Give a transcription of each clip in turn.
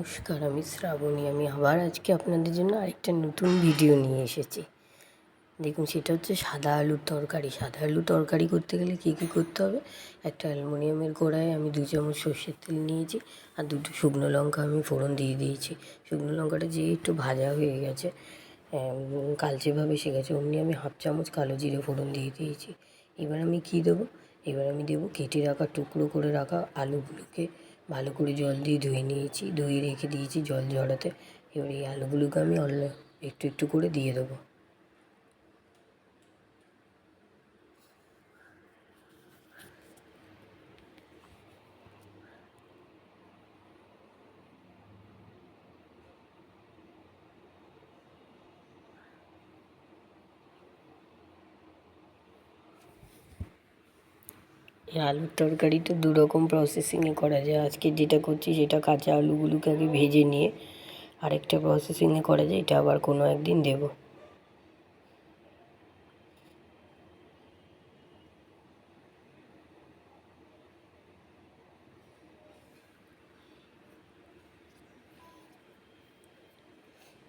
নমস্কার, আমি শ্রাবণী। আমি আবার আজকে আপনাদের জন্য আরেকটা নতুন ভিডিও নিয়ে এসেছি। দেখুন, সেটা হচ্ছে সাদা আলুর তরকারি। সাদা আলু তরকারি করতে গেলে কী কী করতে হবে? একটা অ্যালুমিনিয়ামের গোড়ায় আমি দু চামচ সর্ষের তেল নিয়েছি আর দুটো শুকনো লঙ্কা আমি ফোড়ন দিয়ে দিয়েছি। শুকনো লঙ্কাটা যে একটু ভাজা হয়ে গেছে কালচেভাবে সে গেছে অমনি আমি হাফ চামচ কালো জিরে ফোড়ন দিয়ে দিয়েছি। এবার আমি কী দেবো? এবার আমি দেবো কেটে রাখা টুকরো করে রাখা আলুগুলোকে ভালো করে জল দিয়ে ধুয়ে নিয়েছি, ধুয়ে রেখে দিয়েছি জল ঝরাতে। এবার এই আলুগুলোকে আমি অল্প একটু একটু করে দিয়ে দেবো। এই আলুর তরকারিটা দু রকম প্রসেসিংয়ে করা যায়। আজকে যেটা করছি সেটা কাঁচা আলুগুলোকে আগে ভেজে নিয়ে আরেকটা প্রসেসিংয়ে করা যায়, এটা আবার কোনো একদিন দেবো।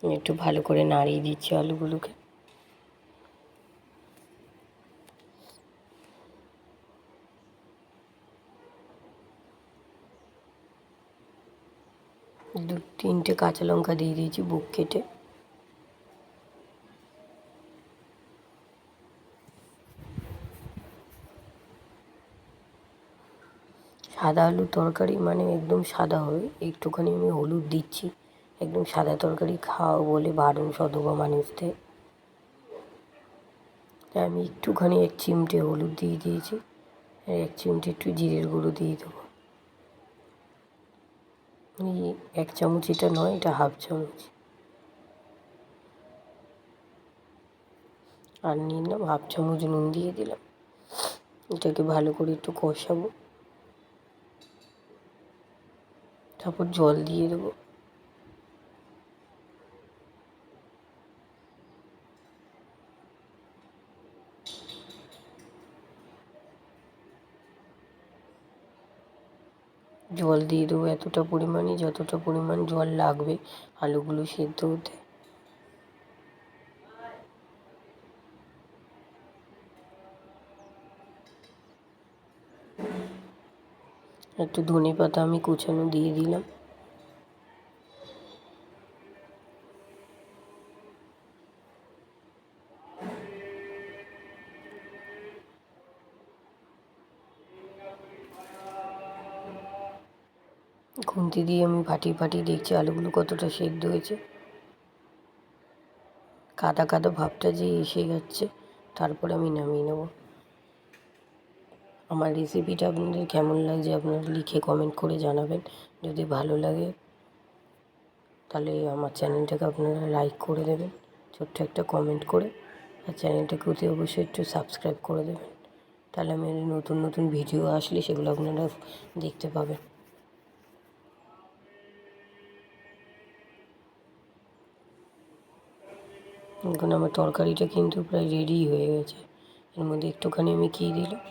একটু ভালো করে নাড়িয়ে দিচ্ছি আলুগুলোকে। দু তিনটে কাঁচা লঙ্কা দিয়ে দিয়েছি বুক কেটে। সাদা আলুর তরকারি মানে একদম সাদা হবে। একটুখানি আমি হলুদ দিচ্ছি। একদম সাদা তরকারি খাও বলে বারণ সদবা মানুষদের। আমি একটুখানি এক চিমটে হলুদ দিয়ে দিয়েছি। আর এক চিমটে একটু জিরের গুঁড়ো দিয়ে দেবো। এক চামচ এটা নয়, এটা হাফ চামচ। আর নিয়ে নিলাম, হাফ চামচ নুন দিয়ে দিলাম। এটাকে ভালো করে একটু কষাবো। তারপর জল দিয়ে দেবো। জল দিয়ে দেবো এতটা পরিমাণে, যতটা পরিমাণ জল লাগবে আলুগুলো সেদ্ধ হতে। একটু ধনে পাতা আমি কুচানো দিয়ে দিলাম। খুন্তি দিয়ে আমি ফাটিয়ে ফাটিয়ে দেখছি আলুগুলো কতটা সেদ্ধ হয়েছে। কাদা কাদা ভাবটা যে এসে যাচ্ছে, তারপরে আমি নামিয়ে নেব। আমার রেসিপিটা আপনাদের কেমন লাগছে আপনারা লিখে কমেন্ট করে জানাবেন। যদি ভালো লাগে, তাহলে আমার চ্যানেলটাকে আপনারা লাইক করে দেবেন, ছোট্ট একটা কমেন্ট করে। আর চ্যানেলটাকে অতি অবশ্যই একটু সাবস্ক্রাইব করে দেবেন। তাহলে আমি নতুন নতুন ভিডিও আসলে সেগুলো আপনারা দেখতে পাবেন। এখন আমার তরকারিটা কিন্তু প্রায় রেডি হয়ে গেছে। এর মধ্যে একটুখানি আমি কী দিলাম,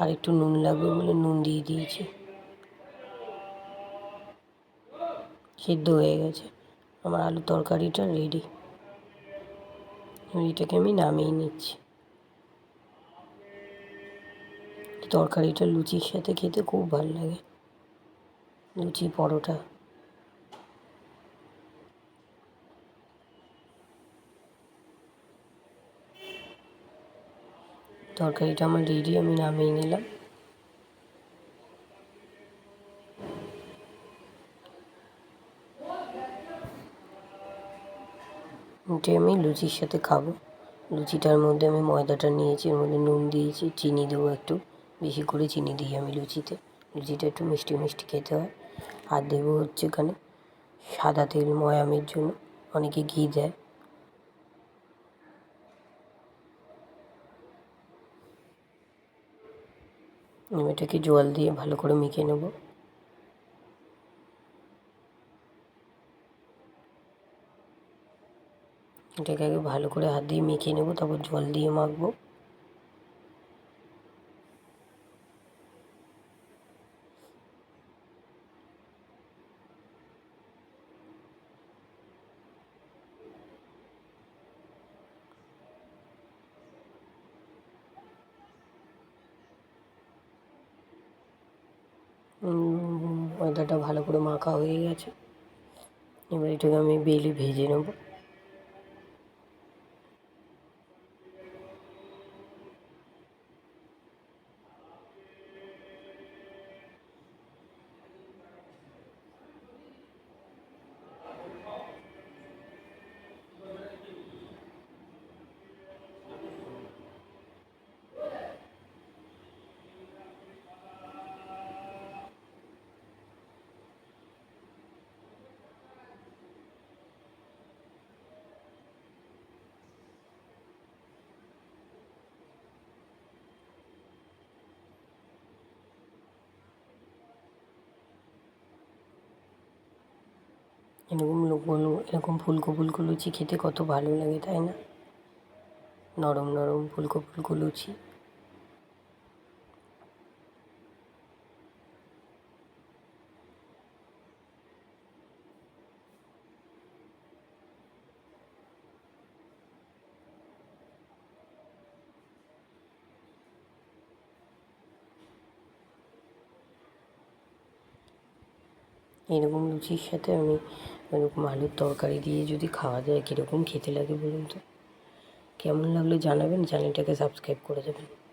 আর একটু নুন লাগবে বলে নুন দিয়ে দিয়েছি। সিদ্ধ হয়ে গেছে। আমার আলু তরকারিটা রেডি এটাকে আমি নামিয়ে নিচ্ছি। তরকারিটা লুচির সাথে খেতে খুব ভালো লাগে। লুচি পরোটা। তরকারিটা আমার রেডি, আমি নামিয়ে নিলাম। এটা আমি লুচির সাথে খাব। লুচিটার মধ্যে আমি ময়দাটা নিয়েছি, এর মধ্যে নুন দিয়েছি, চিনি দেবো একটু। বেশি করে চিনি দিই আমি লুচিতে। লুচিটা একটু মিষ্টি মিষ্টি খেতে হয়। আর দেবো হচ্ছে এখানে সাদা তেল ময়ামের জন্য। অনেকে ঘি দেয়। এটাকে জল দিয়ে ভালো করে মেখে নেব। এটাকে আগে ভালো করে হাত দিয়ে মেখে নেব, তারপর জল দিয়ে মাখবো। ময়দাটা ভালো করে মাখা হয়ে গেছে। এবার এটাকে আমি বেলে ভেজে নেব। এরকম লোকগুলো এরকম ফুলকো ফুলকো লুচি খেতে কত ভালো লাগে, তাই না? নরম নরম ফুলকো ফুলকো লুচি। এরকম লুচির সাথে আমি এরকম আলুর তরকারি দিয়ে যদি খাওয়া যায়, কীরকম খেতে লাগে বলুন তো? কেমন লাগল জানাবেন, চ্যানেলটাকে সাবস্ক্রাইব করে দেবেন